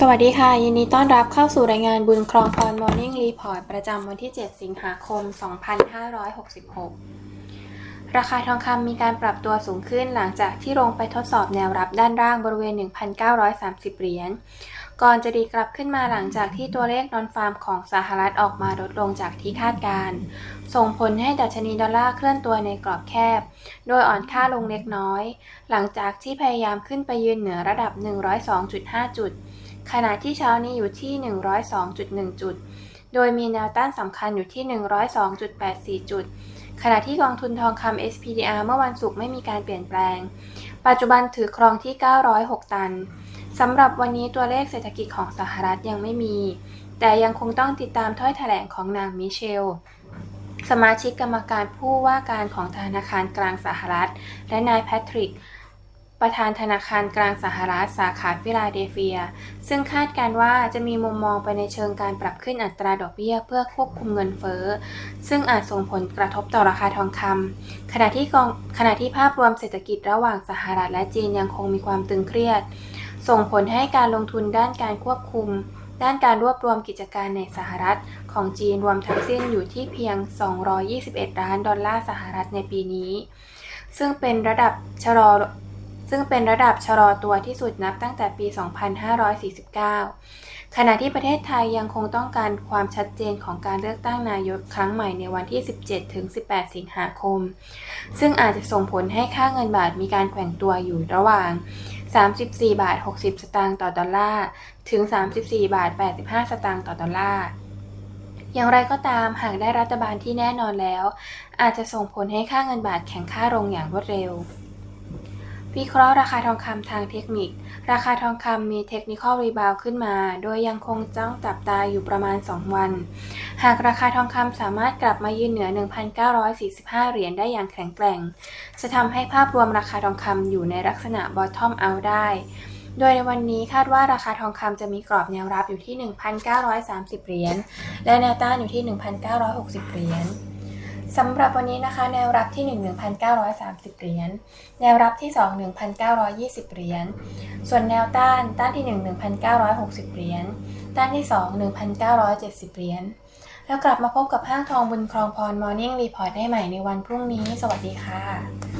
สวัสดีค่ะ ยินดีต้อนรับเข้าสู่รายงานบุญครองพร Morning Report ประจำวันที่ 7 สิงหาคม 2566 ราคาทองคำมีการปรับตัวสูงขึ้นหลังจากที่ลงไปทดสอบแนวรับด้านล่างบริเวณ 1,930 เหรียญ ก่อนจะดีกลับขึ้นมาหลังจากที่ตัวเลขนอนฟาร์มของสหรัฐออกมาลดลงจากที่คาดการณ์ส่งผลให้ดัชนีดอลลาร์เคลื่อนตัวในกรอบแคบ โดยอ่อนค่าลงเล็กน้อย หลังจากที่พยายามขึ้นไปยืนเหนือระดับ 102.5 จุด ขณะที่เช้านี้อยู่ที่ 102.1 จุด โดยมีแนวต้านสำคัญอยู่ที่ 102.84 จุด ขณะที่กองทุนทองคำ SPDR เมื่อวันศุกร์ไม่มีการเปลี่ยนแปลง ปัจจุบันถือครองที่ 906 ตัน สำหรับวันนี้ตัวเลขเศรษฐกิจของสหรัฐยังไม่มี แต่ยังคงต้องติดตามถ้อยแถลงของนางมิเชลสมาชิกกรรมการผู้ว่าการของธนาคารกลางสหรัฐ และนายแพทริก ประธานธนาคารกลางสหรัฐสาขาฟิลาเดลเฟีย ซึ่งคาดการว่าจะมีมุมมองไปในเชิงการปรับขึ้นอัตราดอกเบี้ยเพื่อควบคุมเงินเฟ้อ ซึ่งอาจส่งผลกระทบต่อราคาทองคำขณะที่กองขณะที่ภาพรวมเศรษฐกิจระหว่างสหรัฐและจีนยังคงมีความตึงเครียด ส่งผลให้การลงทุนด้านการควบคุม ด้านการรวบรวมกิจการในสหรัฐของจีนรวมทั้งสิ้นอยู่ที่เพียง 221 ล้านดอลลาร์สหรัฐในปีนี้ ซึ่งเป็นระดับชะลอ ซึ่งเป็นระดับชะลอตัวที่สุดนับตั้งแต่ปี 2549 ขณะที่ประเทศไทยยังคงต้องการความชัดเจนของการเลือกตั้งนายกครั้งใหม่ในวันที่ 17-18 สิงหาคม ซึ่งอาจจะส่งผลให้ค่าเงินบาทมีการแกว่งตัวอยู่ระหว่าง 34 บาท 60 สตางค์ต่อดอลลาร์ ถึง 34 บาท 85 สตางค์ต่อดอลลาร์อย่างไรก็ตามหากได้รัฐบาลที่แน่นอนแล้ว อาจจะส่งผลให้ค่าเงินบาทแข็งค่าลงอย่างรวดเร็ว วิเคราะห์ราคาทองคำทางเทคนิค ราคาทองคำมีเทคนิคอลรีบาวขึ้นมา โดยยังคงจ้องจับตาอยู่ประมาณ 2 วัน หากราคาทองคำสามารถกลับมายืนเหนือ 1,945 เหรียญได้อย่างแข็งแกร่ง จะทำให้ภาพรวมราคาทองคำอยู่ในลักษณะ bottom out ได้โดยในวันนี้คาดว่าราคาทองคำจะมีกรอบแนวรับอยู่ที่ 1,930 เหรียญ และแนวต้านอยู่ที่ 1,960 เหรียญ สำหรับวันนี้นะคะ แนวรับที่ 1 1,930 เหรียญ แนวรับที่ 2 1,920 เหรียญ ส่วนแนวต้านต้านที่ 1 1,960 เหรียญ ต้านที่ 2 1,970 เหรียญ แล้วกลับมาพบกับห้างทองบุญครองพร Morning Report ได้ใหม่ในวันพรุ่งนี้ สวัสดีค่ะ